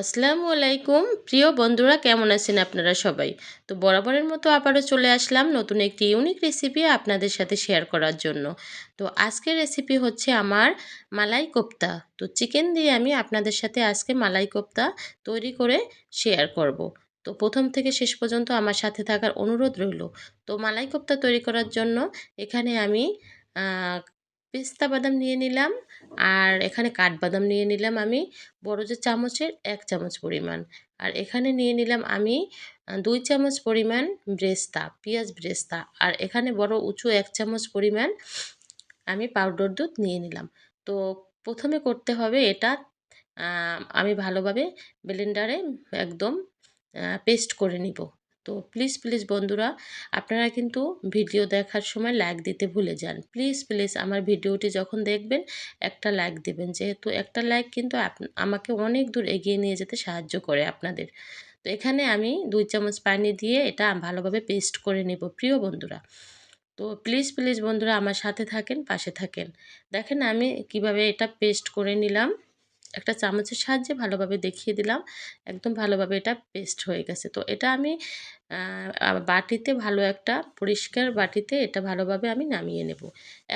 আসসালামু আলাইকুম। প্রিয় বন্ধুরা, কেমন আছেন আপনারা সবাই? তো বরাবরের মতো আবারও চলে আসলাম নতুন একটি ইউনিক রেসিপি আপনাদের সাথে শেয়ার করার জন্য। তো আজকের রেসিপি হচ্ছে আমার মালাই কোপ্তা। তো চিকেন দিয়ে আমি আপনাদের সাথে আজকে মালাই কোপ্তা তৈরি করে শেয়ার করব। তো প্রথম থেকে শেষ পর্যন্ত আমার সাথে থাকার অনুরোধ রইল। তো মালাই কোপ্তা তৈরি করার জন্য এখানে আমি পেস্তা বাদাম নিয়ে নিলাম। আর এখানে কাঠবাদাম নিয়ে নিলাম আমি। বড় যে চামচের, এক চামচ পরিমাণ। আর এখানে নিয়ে নিলাম আমি দুই চামচ পরিমাণ ব্রেস্তা, পেঁয়াজ ব্রেস্তা। আর এখানে বড় উঁচু এক চামচ পরিমাণ আমি পাউডার দুধ নিয়ে নিলাম। তো প্রথমে করতে হবে এটা আমি ভালোভাবে ব্লেন্ডারে একদম পেস্ট করে নিব। তো প্লিজ প্লিজ বন্ধুরা, আপনারা কিন্তু ভিডিও দেখার সময় লাইক দিতে ভুলে যান। প্লিজ প্লিজ আমার ভিডিওটি যখন দেখবেন, একটা লাইক দেবেন। যেহেতু একটা লাইক কিন্তু আমাকে অনেক দূর এগিয়ে নিয়ে যেতে সাহায্য করে আপনাদের। তো এখানে আমি দুই চামচ পানি দিয়ে এটা ভালোভাবে পেস্ট করে নেব, প্রিয় বন্ধুরা। তো প্লিজ প্লিজ বন্ধুরা আমার সাথে থাকেন, পাশে থাকেন। দেখেন আমি কীভাবে এটা পেস্ট করে নিলাম। একটা চামচের সাহায্যে ভালোভাবে দেখিয়ে দিলাম। একদম ভালোভাবে এটা পেস্ট হয়ে গেছে। তো এটা আমি বাটিতে ভালো একটা পরিষ্কার বাটিতে এটা ভালোভাবে আমি নামিয়ে নেব।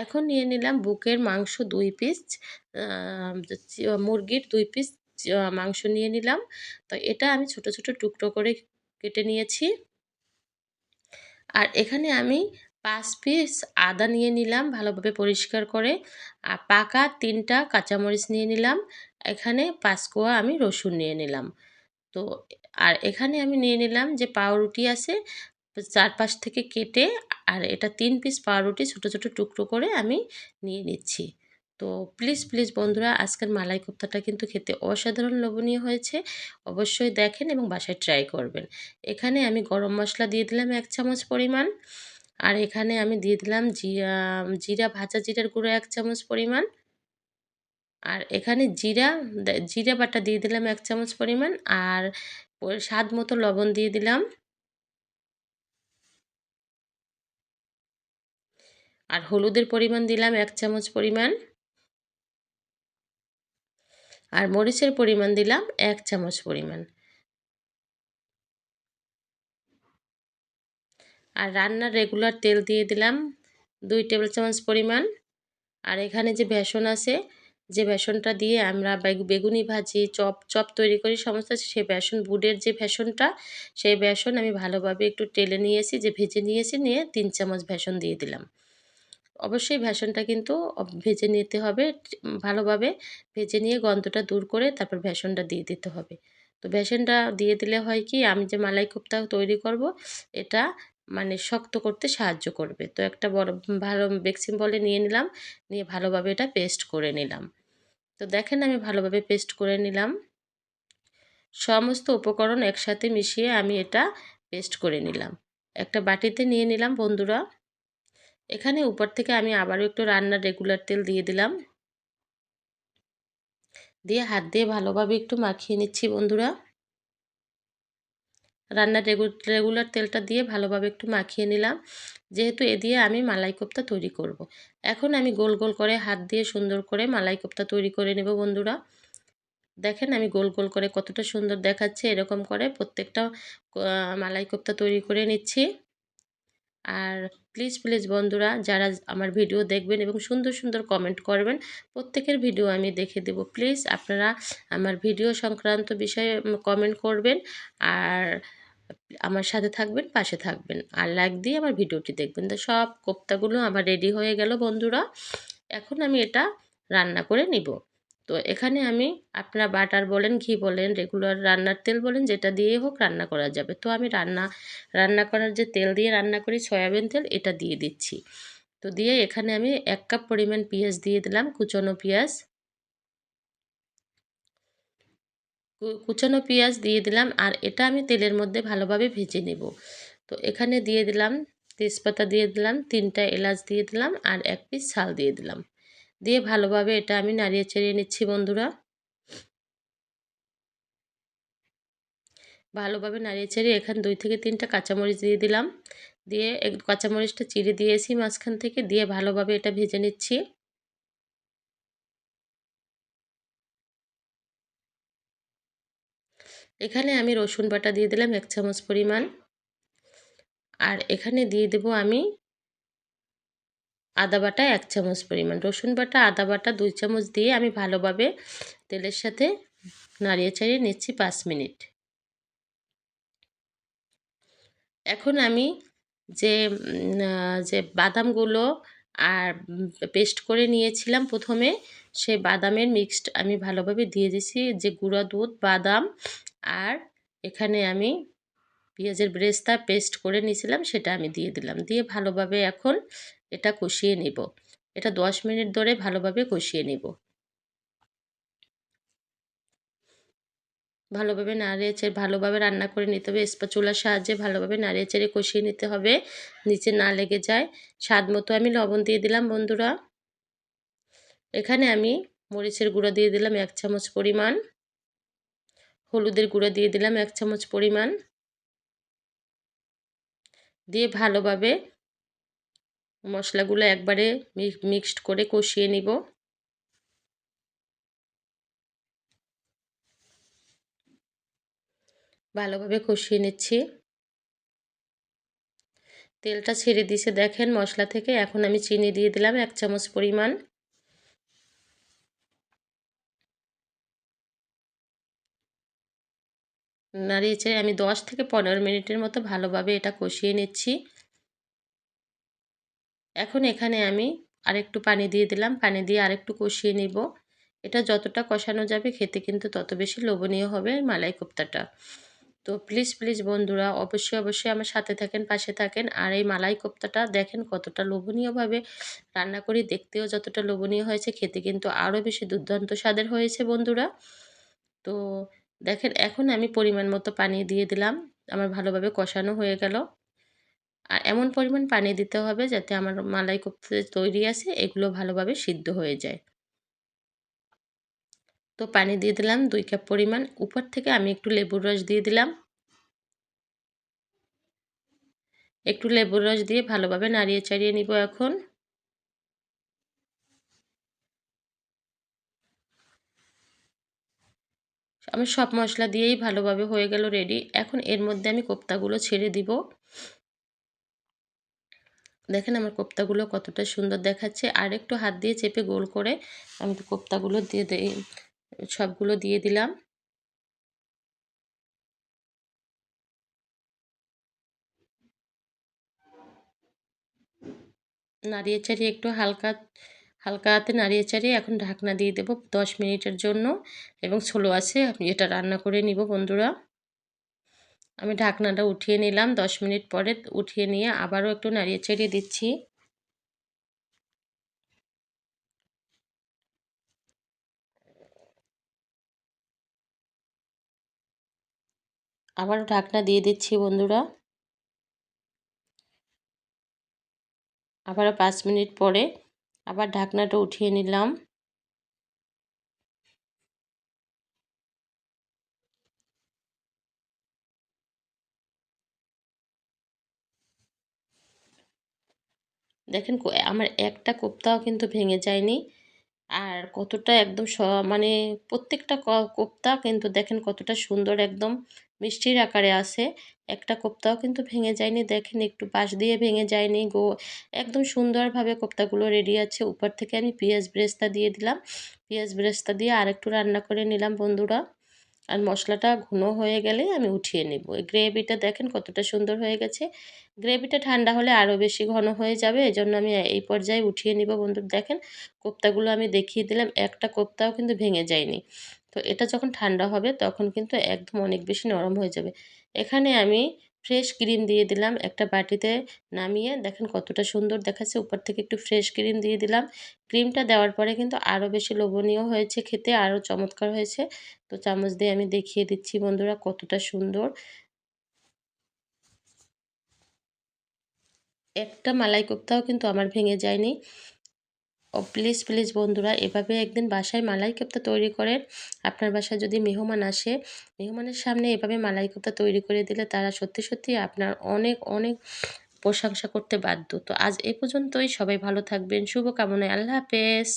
এখন নিয়ে নিলাম বুকের মাংস দুই পিস মুরগির দুই পিস মাংস নিয়ে নিলাম। তো এটা আমি ছোট ছোট টুকরো করে কেটে নিয়েছি। আর এখানে আমি পাঁচ পিস আদা নিয়ে নিলাম ভালোভাবে পরিষ্কার করে। আর পাকা তিনটা কাঁচামরিচ নিয়ে নিলাম। এখানে পাঁচ কোয়া আমি রসুন নিয়ে নিলাম। তো আর এখানে আমি নিয়ে নিলাম যে পাউরুটি আছে, চারপাশ থেকে কেটে আর এটা তিন পিস পাউরুটি ছোটো ছোটো টুকরো করে আমি নিয়ে নিচ্ছি। তো প্লিজ প্লিজ বন্ধুরা, আজকের মালাই কোপ্তাটা কিন্তু খেতে অসাধারণ লোভনীয় হয়েছে। অবশ্যই দেখেন এবং বাসায় ট্রাই করবেন। এখানে আমি গরম মশলা দিয়ে দিলাম এক চামচ পরিমাণ। আর এখানে আমি দিয়ে দিলাম জিরা জিরা, ভাজা জিরার গুঁড়ো এক চামচ পরিমাণ। আর এখানে জিরা জিরা বাটা দিয়ে দিলাম এক চামচ পরিমাণ আর স্বাদ মতো লবণ দিয়ে দিলাম। আর হলুদের পরিমাণ দিলাম এক চামচ পরিমাণ। আর মরিচের পরিমাণ দিলাম এক চামচ পরিমাণ। আর রান্নার রেগুলার তেল দিয়ে দিলাম দুই টেবিল চামচ পরিমাণ। আর এখানে যে বেসন আছে যে বেসনটা দিয়ে আমরা বেগুনি ভাজি, চপ চপ তৈরি করি, সমস্ত সেই বেসন বুডের যে বেসনটা, সেই বেসন আমি ভালোভাবে একটু টেলে নিয়েছি, যে ভেজে নিয়েছি, নিয়ে তিন চামচ বেসন দিয়ে দিলাম। অবশ্যই ভেসনটা কিন্তু ভেজে নিতে হবে ভালোভাবে ভেজে নিয়ে গন্ধটা দূর করে তারপর ভেসনটা দিয়ে দিতে হবে। তো বেসনটা দিয়ে দিলে হয় কি, আমি যে মালাই কোপ্তা তৈরি করব, এটা মানে শক্ত করতে সাহায্য করবে। তো একটা বড় ভালো বেক্সিম বলে নিয়ে নিলাম, নিয়ে ভালোভাবে এটা পেস্ট করে নিলাম। তো দেখেন আমি ভালোভাবে পেস্ট করে নিলাম। সমস্ত উপকরণ একসাথে মিশিয়ে আমি এটা পেস্ট করে নিলাম। একটা বাটিতে নিয়ে নিলাম বন্ধুরা। এখানে উপর থেকে আমি আবারও একটু রান্নার রেগুলার তেল দিয়ে দিলাম। দিয়ে হাত দিয়ে ভালোভাবে একটু মাখিয়ে নিচ্ছি বন্ধুরা। রান্নার রেগুলার তেলটা দিয়ে ভালোভাবে একটু মাখিয়ে নিলাম। যেহেতু এ দিয়ে আমি মালাই কোপ্তা তৈরি করব। এখন আমি গোল গোল করে হাত দিয়ে সুন্দর করে মালাই কোপ্তা তৈরি করে নেব বন্ধুরা। দেখেন আমি গোল গোল করে কতটা সুন্দর দেখাচ্ছে, এরকম করে প্রত্যেকটা মালাই কোপ্তা তৈরি করে নিচ্ছি। আর প্লিজ প্লিজ বন্ধুরা, যারা আমার ভিডিও দেখবেন এবং সুন্দর সুন্দর কমেন্ট করবেন, প্রত্যেকের ভিডিও আমি দেখে দেব। প্লিজ আপনারা আমার ভিডিও সংক্রান্ত বিষয়ে কমেন্ট করবেন আর আমার সাথে থাকবেন, পাশে থাকবেন। আর লাইক দিয়ে আমার ভিডিওটি দেখবেন। তো সব কোপ্তাগুলো আমার রেডি হয়ে গেল বন্ধুরা। এখন আমি এটা রান্না করে নিব। তো এখানে আমি আপনার বাটার বলেন, ঘি বলেন রেগুলার রান্নার তেল বলেন, যেটা দিয়ে হোক রান্না করা যাবে। তো আমি রান্না রান্না করার যে তেল দিয়ে রান্না করি, সয়াবিন তেল, এটা দিয়ে দিচ্ছি। তো দিয়ে এখানে আমি এক কাপ পরিমাণ পেঁয়াজ দিয়ে দিলাম, কুচনো পেঁয়াজ। কুচানো পেঁয়াজ দিয়ে দিলাম, আর এটা আমি তেলের মধ্যে ভালোভাবে ভেজে নেব। তো এখানে দিয়ে দিলাম, তেজপাতা দিয়ে দিলাম, তিনটা এলাচ দিয়ে দিলাম, আর এক পিস ছাল দিয়ে দিলাম। দিয়ে ভালোভাবে এটা আমি নাড়িয়ে চেড়িয়ে নিচ্ছি, বন্ধুরা। ভালোভাবে নাড়িয়ে চেড়িয়ে এখানে দুই থেকে তিনটা কাঁচামরিচ দিয়ে দিলাম। দিয়ে কাঁচামরিচটা চিড়ে দিয়েছি মাঝখান থেকে, দিয়ে ভালোভাবে এটা ভেজে নিচ্ছি। এখানে আমি রসুন বাটা দিয়ে দিলাম এক চামচ পরিমাণ। আর এখানে দিয়ে দেব আমি আদা বাটা এক চামচ পরিমাণ। রসুন বাটা, আদা বাটা দুই চামচ দিয়ে আমি ভালোভাবে তেলের সাথে নাড়িয়ে চাড়িয়ে নিচ্ছি পাঁচ মিনিট। এখন আমি যে যে বাদামগুলো আর পেস্ট করে নিয়েছিলাম প্রথমে সেই বাদামের মিক্সড আমি ভালোভাবে দিয়ে দিছি। যে গুঁড়া দুধ, বাদাম আর এখানে আমি পেঁয়াজের ব্রেস্তা পেস্ট করে নিয়েছিলাম, সেটা আমি দিয়ে দিলাম। দিয়ে ভালোভাবে এখন এটা কষিয়ে নেব। এটা দশ মিনিট ধরে ভালোভাবে কষিয়ে নেব। ভালোভাবে নাড়িয়ে চেড়ে ভালোভাবে রান্না করে নিতে হবে। চুলার সাহায্যে ভালোভাবে নাড়িয়ে চেড়ে কষিয়ে নিতে হবে। নিচে না লেগে যায়। স্বাদ মতো আমি লবণ দিয়ে দিলাম, বন্ধুরা। এখানে আমি মরিচের গুঁড়ো দিয়ে দিলাম এক চামচ পরিমাণ। হলুদের গুঁড়ো দিয়ে দিলাম এক চামচ পরিমাণ। দিয়ে ভালোভাবে মশলাগুলো একবারে মিক্সড করে কষিয়ে নিব। ভালোভাবে কষিয়ে নিচ্ছি। তেলটা ছেড়ে দিছে দেখেন মশলা থেকে। এখন আমি চিনি দিয়ে দিলাম এক চামচ পরিমাণ। নাড়িয়েছে আমি দশ থেকে পনেরো মিনিটের মতো ভালোভাবে এটা কষিয়ে নিচ্ছি। এখন এখানে আমি আরেকটু পানি দিয়ে দিলাম, পানি দিয়ে আরেকটু কষিয়ে নিব। এটা যতটা কষানো যাবে খেতে কিন্তু তত বেশি লোভনীয় হবে মালাই কোপ্তাটা তো প্লিজ প্লিজ বন্ধুরা, অবশ্যই অবশ্যই আমার সাথে থাকেন, পাশে থাকেন। আর এই মালাই কোপ্তাটা দেখেন কতটা লোভনীয়ভাবে রান্না করি, দেখতেও যতটা লোভনীয় হয়েছে, খেতে কিন্তু আরও বেশি দুর্দান্ত স্বাদের হয়েছে বন্ধুরা। তো দেখেন, এখন আমি পরিমাণ মতো পানি দিয়ে দিলাম। আমার ভালোভাবে কষানো হয়ে গেল। আর এমন পরিমাণ পানি দিতে হবে যাতে আমার মালাই কোপ্তা তৈরি আছে, এগুলো ভালোভাবে সিদ্ধ হয়ে যায়। তো পানি দিয়ে দিলাম দুই কাপ পরিমাণ। উপর থেকে আমি একটু লেবুর রস দিয়ে দিলাম। একটু লেবুর রস দিয়ে ভালোভাবে নাড়িয়ে চাড়িয়ে নিব এখন। আমি সব মশলা দিয়েই ভালোভাবে হয়ে গেল রেডি এখন এর মধ্যে আমি কোপ্তাগুলো ছেড়ে দিব। দেখেন আমার কোপ্তাগুলো কতটা সুন্দর দেখাচ্ছে। আর একটু হাত দিয়ে চেপে গোল করে আমি কোপ্তাগুলো দিয়ে দিই, সবগুলো দিয়ে দিলাম। নাড়িয়ে চাড়িয়ে একটু হালকা হালকা হাতে নাড়িয়ে চাড়িয়ে এখন ঢাকনা দিয়ে দেবো দশ মিনিটের জন্য এবং ছোলো আছে, আমি এটা রান্না করে নিব বন্ধুরা। আমি ঢাকনাটা উঠিয়ে নিলাম, দশ মিনিট পরে উঠিয়ে নিয়ে আবারও একটু নাড়িয়ে চাড়িয়ে দিচ্ছি। আবার ঢাকনা দিয়ে দিচ্ছি বন্ধুরা। আবারও পাঁচ মিনিট পরে আবার ঢাকনাটা উঠিয়ে নিলাম। দেখেন আমার একটা কোপ্তাও কিন্তু ভেঙে যায়নি। আর কতটা একদম স মানে প্রত্যেকটা কোপ্তা কিন্তু দেখেন কতটা সুন্দর একদম মিষ্টির আকারে আছে। একটা কোপ্তাও কিন্তু ভেঙে যায়নি, দেখেন একটু পাশ দিয়ে ভেঙে যায়নি, গো, একদম সুন্দরভাবে কোপ্তাগুলো রেডি আছে। উপর থেকে আমি পেঁয়াজ ব্রেস্তা দিয়ে দিলাম। পেঁয়াজ ব্রেস্তা দিয়ে আরেকটু রান্না করে নিলাম বন্ধুরা। আর মশলাটা ঘন হয়ে গেলে আমি উঠিয়ে নেব। এই গ্রেভিটা দেখেন কতটা সুন্দর হয়ে গেছে। গ্রেভিটা ঠান্ডা হলে আরও বেশি ঘন হয়ে যাবে। এই জন্য আমি এই পর্যায়ে উঠিয়ে নিব বন্ধু দেখেন কোপ্তাগুলো আমি দেখিয়ে দিলাম, একটা কোপ্তাও কিন্তু ভেঙে যায়নি। তো এটা যখন ঠান্ডা হবে তখন কিন্তু একদম অনেক বেশি নরম হয়ে যাবে। এখানে আমি ফ্রেশ ক্রিম দিয়ে দিলাম। একটা বাটিতে নামিয়ে দেখেন কতটা সুন্দর দেখাচ্ছে। উপর থেকে একটু ফ্রেশ ক্রিম দিয়ে দিলাম। ক্রিমটা দেওয়ার পরে কিন্তু আরও বেশি লোভনীয় হয়েছে খেতে আরও চমৎকার হয়েছে। তো চামচ দিয়ে আমি দেখিয়ে দিচ্ছি বন্ধুরা কতটা সুন্দর। একটা মালাই কোপ্তাও কিন্তু আমার ভেঙে যায়নি। ও প্লিজ প্লিজ বন্ধুরা, এভাবে একদিন বাসায় মালাই কোপ্তা তৈরি করে আপনার বাসায় যদি মেহমান আসে, মেহমানের সামনে এভাবে মালাই কোপ্তা তৈরি করে দিলে তারা সত্যি সত্যি আপনার অনেক অনেক প্রশংসা করতে বাধ্য। তো আজ এ পর্যন্তই, সবাই ভালো থাকবেন, শুভকামনায়, আল্লাহ হাফেজ।